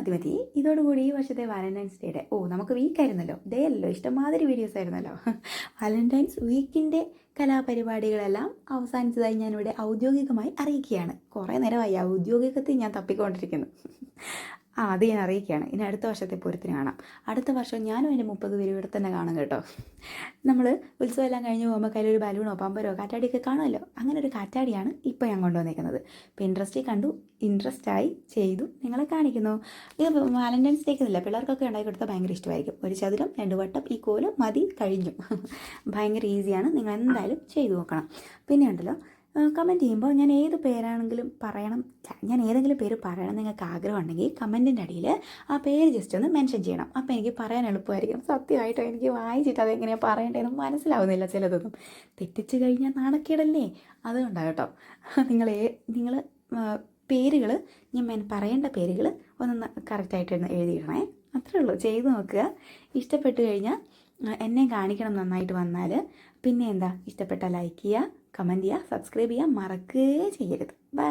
മതി മതി. ഇതോടുകൂടി ഈ വർഷത്തെ വാലന്റൈൻസ് ഡേയുടെ ഓ നമുക്ക് വീക്ക് ആയിരുന്നല്ലോ. ഡേ അല്ലല്ലോ ഇഷ്ടംമാതിരി വീഡിയോസ് ആയിരുന്നല്ലോ. വാലന്റൈൻസ് വീക്കിന്റെ കലാപരിപാടികളെല്ലാം അവസാനിച്ചതായി ഞാനിവിടെ ഔദ്യോഗികമായി അറിയിക്കുകയാണ്. കുറേ നേരമായി ഔദ്യോഗികത്തിൽ ഞാൻ തപ്പിക്കൊണ്ടിരിക്കുന്നു. ആ അത് ഞാൻ അറിയിക്കുകയാണ്. ഇനി അടുത്ത വർഷത്തെ പൂരത്തിന് കാണാം. അടുത്ത വർഷം ഞാനും എന്റെ മുപ്പത് പേര് ഇവിടെ തന്നെ കാണും കേട്ടോ. നമ്മൾ ഉത്സവം എല്ലാം കഴിഞ്ഞ് പോകുമ്പോൾ കയ്യിലൊരു ബലൂണോ പമ്പരോ കാറ്റാടിയൊക്കെ കാണുമല്ലോ? അങ്ങനെ ഒരു കാറ്റാടിയാണ് ഇപ്പോൾ ഞാൻ കൊണ്ടുവന്നേക്കുന്നത്. ഇപ്പോൾ ഇൻട്രസ്റ്റിൽ കണ്ടു ഇൻട്രസ്റ്റ് ആയി ചെയ്തു നിങ്ങളെ കാണിക്കുന്നു. ഇത് വാലന്റൈൻസ് ഡേക്ക് ഇല്ല പിള്ളേർക്കൊക്കെ ഉണ്ടാക്കി കൊടുത്താൽ ഭയങ്കര ഇഷ്ടമായിരിക്കും. ഒരു ചതുരം രണ്ട് വട്ടം ഈ കോൽ മതി കഴിഞ്ഞു. ഭയങ്കര ഈസിയാണ് നിങ്ങൾ എന്തായാലും ചെയ്തു നോക്കണം. പിന്നെ ഉണ്ടല്ലോ കമന്റ് ചെയ്യുമ്പോൾ ഞാൻ ഏത് പേരാണെങ്കിലും പറയണം. ഞാൻ ഏതെങ്കിലും പേര് പറയണം നിങ്ങൾക്ക് ആഗ്രഹം ഉണ്ടെങ്കിൽ കമന്റിന്റെ അടിയിൽ ആ പേര് ജസ്റ്റ് ഒന്ന് മെൻഷൻ ചെയ്യണം. അപ്പോൾ എനിക്ക് പറയാൻ എളുപ്പമായിരിക്കും. സത്യമായിട്ടോ എനിക്ക് വായിച്ചിട്ട് അതെങ്ങനെയാണ് പറയേണ്ടതെന്ന് മനസ്സിലാവുന്നില്ല ചിലതൊന്നും. തെറ്റിച്ച് കഴിഞ്ഞാൽ നാണക്കേടല്ലേ? അതുകൊണ്ടാണ് കേട്ടോ. നിങ്ങൾ നിങ്ങൾ പേരുകൾ ഞാൻ പറയേണ്ട പേരുകൾ ഒന്ന് കറക്റ്റായിട്ട് എഴുതിയിടണേ. അത്രേ ഉള്ളൂ. ചെയ്ത് നോക്കുക. ഇഷ്ടപ്പെട്ട് കഴിഞ്ഞാൽ എന്നെ കാണിക്കണം നന്നായിട്ട് വന്നാൽ. പിന്നെ എന്താ? ഇഷ്ടപ്പെട്ട ലൈക്ക് ചെയ്യുക. കമന്റ് ചെയ്യുക സബ്സ്ക്രൈബ് ചെയ്യുക മറക്കുകയേ ചെയ്യരുത്. ബൈ